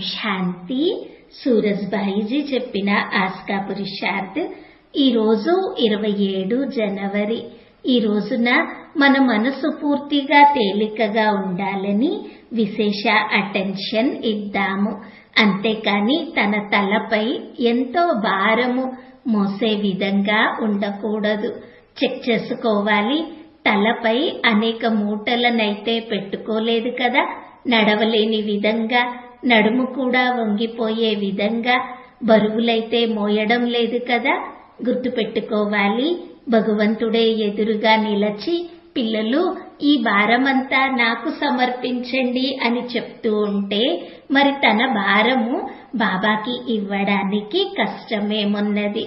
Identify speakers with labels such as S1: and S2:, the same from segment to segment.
S1: శాంతి. సూరజ్భాయిజీ చెప్పిన ఆస్కా పురుషార్థ్ ఈరోజు ఇరవై ఏడు జనవరి. ఈ రోజున మన మనసు పూర్తిగా తేలికగా ఉండాలని విశేష అటెన్షన్ ఇద్దాము. అంతేకాని తన తలపై ఎంతో భారము మోసే విధంగా ఉండకూడదు. చెక్ చేసుకోవాలి. తలపై అనేక మూటలనైతే పెట్టుకోలేదు కదా. నడవలేని విధంగా నడుము కూడా వంగిపోయే విధంగా బరువులైతే మోయడం లేదు కదా. గుర్తుపెట్టుకోవాలి. భగవంతుడే ఎదురుగా నిలచి పిల్లలు ఈ భారమంతా నాకు సమర్పించండి అని చెప్తూ ఉంటే మరి తన భారము బాబాకి ఇవ్వడానికి కష్టమేమున్నది?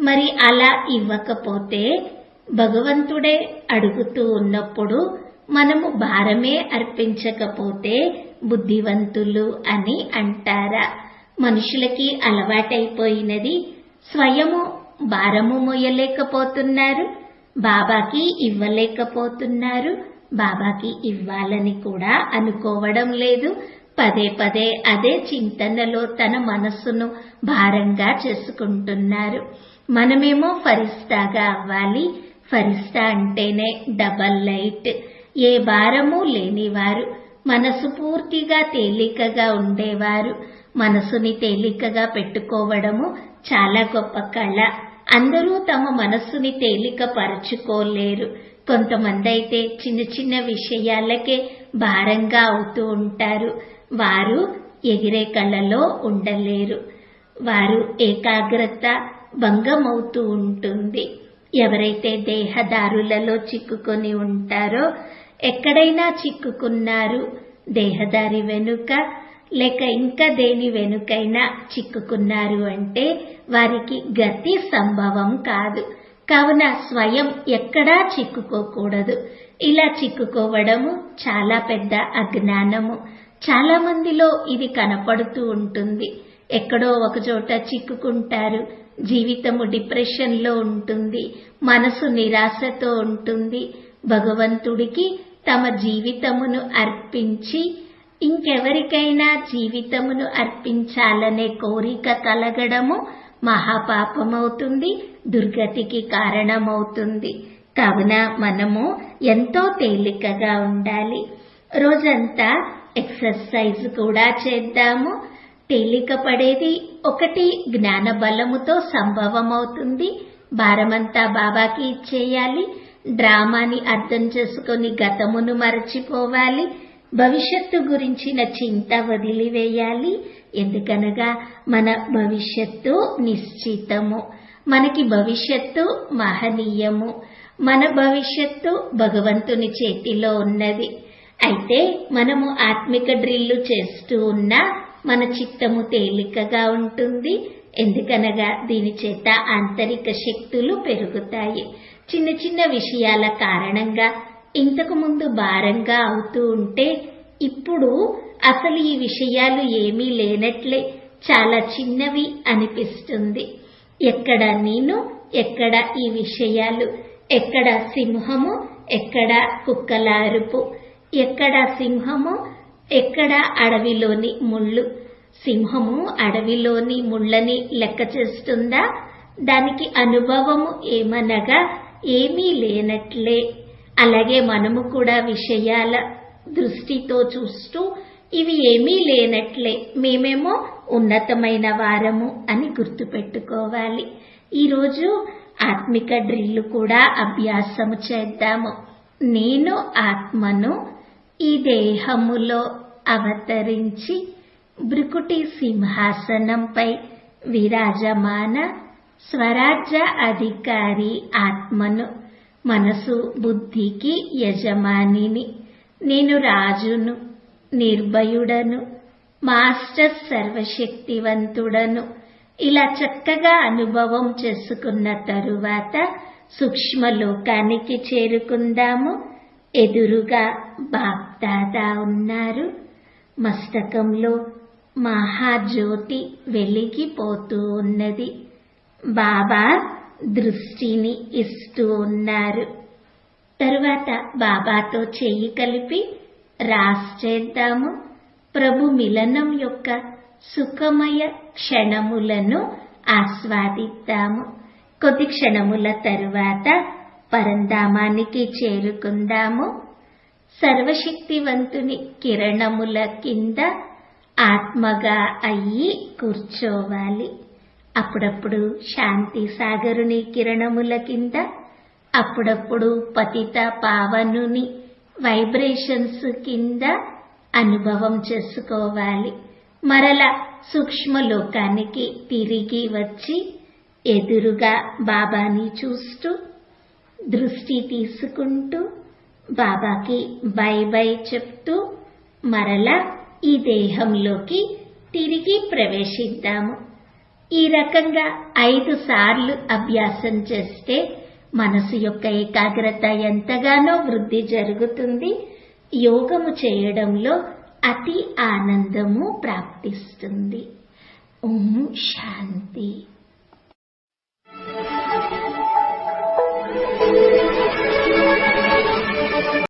S1: మరి అలా ఇవ్వకపోతే భగవంతుడే అడుగుతూ ఉన్నప్పుడు మనము భారమే అర్పించకపోతే బుద్ధివంతులు అని అంటారా? మనుషులకి అలవాటైపోయినది స్వయము భారము మోయలేకపోతున్నారు బాబాకి ఇవ్వలేకపోతున్నారు బాబాకి ఇవ్వాలని కూడా అనుకోవడం లేదు. పదే పదే అదే చింతనలో తన మనస్సును భారంగా చేసుకుంటున్నారు. మనమేమో ఫరిస్తాగా అవ్వాలి. ఫరిస్తా అంటేనే డబల్ లైట్. ఏ భారము లేనివారు. మనసు పూర్తిగా తేలికగా ఉండేవారు. మనసుని తేలికగా పెట్టుకోవడము చాలా గొప్ప కళ. అందరూ తమ మనస్సుని తేలిక పరుచుకోలేరు కొంతమంది అయితే చిన్న చిన్న విషయాలకే భారంగా అవుతూ ఉంటారు. వారు ఎగిరే కళలో ఉండలేరు. వారు ఏకాగ్రత భంగమవుతూ ఉంటుంది. ఎవరైతే దేహదారులలో చిక్కుకొని ఉంటారో ఎక్కడైనా చిక్కుకున్నారు. దేహదారి వెనుక లేక ఇంకా దేని వెనుకైనా చిక్కుకున్నారు అంటే వారికి గతి సంభవం కాదు. కావున స్వయం ఎక్కడా చిక్కుకోకూడదు. ఇలా చిక్కుకోవడము చాలా పెద్ద అజ్ఞానము. చాలా మందిలో ఇది కనపడుతూ ఉంటుంది. ఎక్కడో ఒకచోట చిక్కుకుంటారు. జీవితము డిప్రెషన్లో ఉంటుంది. మనసు నిరాశతో ఉంటుంది. భగవంతుడికి తమ జీవితమును అర్పించి ఇంకెవరికైనా జీవితమును అర్పించాలనే కోరిక కలగడము మహాపాపమవుతుంది దుర్గతికి కారణమవుతుంది. కావున మనము ఎంతో తేలికగా ఉండాలి. రోజంతా ఎక్సర్సైజ్ కూడా చేద్దాము. తేలిక పడేది ఒకటి జ్ఞాన బలముతో సంభవమవుతుంది. భారమంతా బాబాకి ఇచ్చేయాలి. డ్రామాని అర్థం చేసుకొని గతమును మరచిపోవాలి భవిష్యత్తు గురించిన చింత వదిలివేయాలి. ఎందుకనగా మన భవిష్యత్తు నిశ్చితము మనకి భవిష్యత్తు మహనీయము. మన భవిష్యత్తు భగవంతుని చేతిలో ఉన్నది. అయితే మనము ఆత్మిక డ్రిల్లు చేస్తూ ఉన్నా మన చిత్తము తేలికగా ఉంటుంది. ఎందుకనగా దీని చేత ఆంతరిక శక్తులు పెరుగుతాయి. చిన్న చిన్న విషయాల కారణంగా ఇంతకు ముందు భారంగా అవుతూ ఉంటే ఇప్పుడు అసలు ఈ విషయాలు ఏమీ లేనట్లే చాలా చిన్నవి అనిపిస్తుంది. ఎక్కడ నేను ఎక్కడ ఈ విషయాలు ఎక్కడ సింహము ఎక్కడ కుక్కల అరుపు ఎక్కడ సింహము ఎక్కడ అడవిలోని ముళ్ళు. సింహము అడవిలోని ముళ్ళని లెక్క చేస్తుందా? దానికి అనుభవము ఏమనగా ఏమీ లేనట్లే. అలాగే మనము కూడా విషయాల దృష్టితో చూస్తూ ఇవి ఏమీ లేనట్లే. మేమేమో ఉన్నతమైన వారము అని గుర్తుపెట్టుకోవాలి. ఈరోజు ఆత్మిక డ్రిల్లు కూడా అభ్యాసము చేద్దాము. నేను ఆత్మను ఈ దేహములో అవతరించి భృకుటి సింహాసనంపై విరాజమాన స్వరాజ్య అధికారి ఆత్మను మనసు బుద్ధికి యజమానిని. నేను రాజును నిర్భయుడను మాస్టర్ సర్వశక్తివంతుడను. ఇలా చక్కగా అనుభవం చేసుకున్న తరువాత సూక్ష్మలోకానికి చేరుకుందాము. ఎదురుగా బాప్దాదా ఉన్నారు. మస్తకంలో మహాజ్యోతి వెలిగిపోతూ ఉన్నది బాబా దృష్టిని ఇస్తూ ఉన్నారు. తరువాత బాబాతో చెయ్యి కలిపి రాస్ చేద్దాము ప్రభు మిలనం యొక్క సుఖమయ క్షణములను ఆస్వాదిద్దాము. కొద్ది క్షణముల తరువాత పరంధామానికి చేరుకుందాము. సర్వశక్తివంతుని కిరణముల కింద ఆత్మగా అయ్యి కూర్చోవాలి. అప్పుడప్పుడు శాంతి సాగరుని కిరణముల కింద అప్పుడప్పుడు పతిత పావనుని వైబ్రేషన్స్ కింద అనుభవం చేసుకోవాలి. మరల సూక్ష్మ లోకానికి తిరిగి వచ్చి ఎదురుగా బాబాని చూస్తూ దృష్టి తీసుకుంటూ బాబాకి బై బై చెప్తూ మరలా ఈ దేహంలోకి తిరిగి ప్రవేశిద్దాము. ఈ రకంగా ఐదు సార్లు అభ్యాసం చేస్తే మనసు యొక్క ఏకాగ్రత ఎంతగానో వృద్ధి జరుగుతుంది. యోగము చేయడంలో అతి ఆనందము ప్రాప్తిస్తుంది. ఓం శాంతి.